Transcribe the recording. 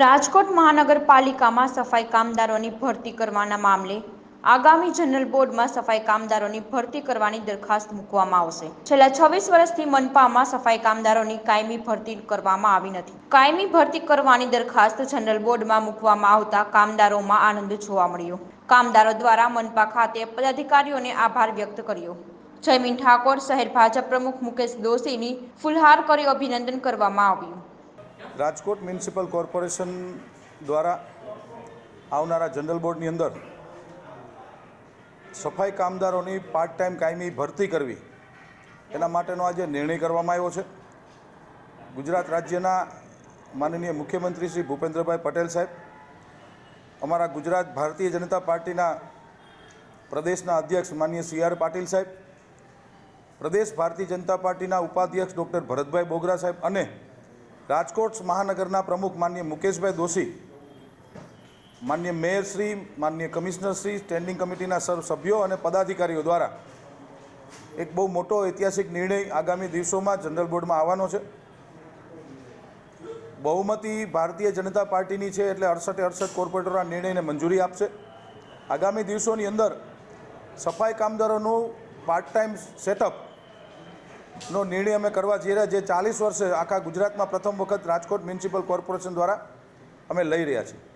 રાજકોટ મહાનગરપાલિકામાં સફાઈ કામદારોની ભરતી કરવાના મામલે આગામી જનરલ બોર્ડમાં સફાઈ કામદારોની ભરતી કરવાની દરખાસ્ત મૂકવામાં આવશે. છેલ્લા છવ્વીસ વર્ષથી મનપામાં સફાઈ કામદારોની કાયમી ભરતી કરવામાં આવી નથી. કાયમી ભરતી કરવાની દરખાસ્ત જનરલ બોર્ડમાં મૂકવામાં આવતા કામદારોમાં આનંદ જોવા મળ્યો. કામદારો દ્વારા મનપા ખાતે પદાધિકારીઓને આભાર વ્યક્ત કર્યો. જયમીન ઠાકોર શહેર ભાજપ પ્રમુખ મુકેશ દોશીની ફુલહાર કરી અભિનંદન કરવામાં આવ્યું. રાજકોટ મ્યુનિસિપલ કોર્પોરેશન દ્વારા આવનારા જનરલ બોર્ડની અંદર સફાઈ કામદારોની પાર્ટ ટાઈમ કાયમી ભરતી કરવી, એના માટેનો આજે નિર્ણય કરવામાં આવ્યો છે. ગુજરાત રાજ્યના માનનીય મુખ્યમંત્રી શ્રી ભૂપેન્દ્રભાઈ પટેલ સાહેબ, અમારા ગુજરાત ભારતીય જનતા પાર્ટીના પ્રદેશના અધ્યક્ષ માનનીય સી આર પાટીલ સાહેબ, પ્રદેશ ભારતીય જનતા પાર્ટીના ઉપાધ્યક્ષ ડૉક્ટર ભરતભાઈ બોગરા સાહેબ અને રાજકોટ મહાનગરના પ્રમુખ માન્ય મુકેશભાઈ દોશી માનનીય માન્ય માનનીય કમિશનરશ્રી સ્ટેન્ડિંગ કમિટીના સર્વ સભ્યો અને પદાધિકારીઓ દ્વારા એક બહુ મોટો ઐતિહાસિક નિર્ણય આગામી દિવસોમાં જનરલ બોર્ડમાં આવવાનો છે. બહુમતી ભારતીય જનતા પાર્ટીની છે એટલે અડસઠે અડસઠ કોર્પોરેટરો આ નિર્ણયને મંજૂરી આપશે. આગામી દિવસોની અંદર સફાઈ કામદારોનું પાર્ટ ટાઈમ સેટઅપ નો નિર્ણય અમે કરવા જઈ રહ્યા, જે ચાલીસ વર્ષે આખા ગુજરાતમાં પ્રથમ વખત રાજકોટ મ્યુનિસિપલ કોર્પોરેશન દ્વારા અમે લઈ રહ્યા છીએ.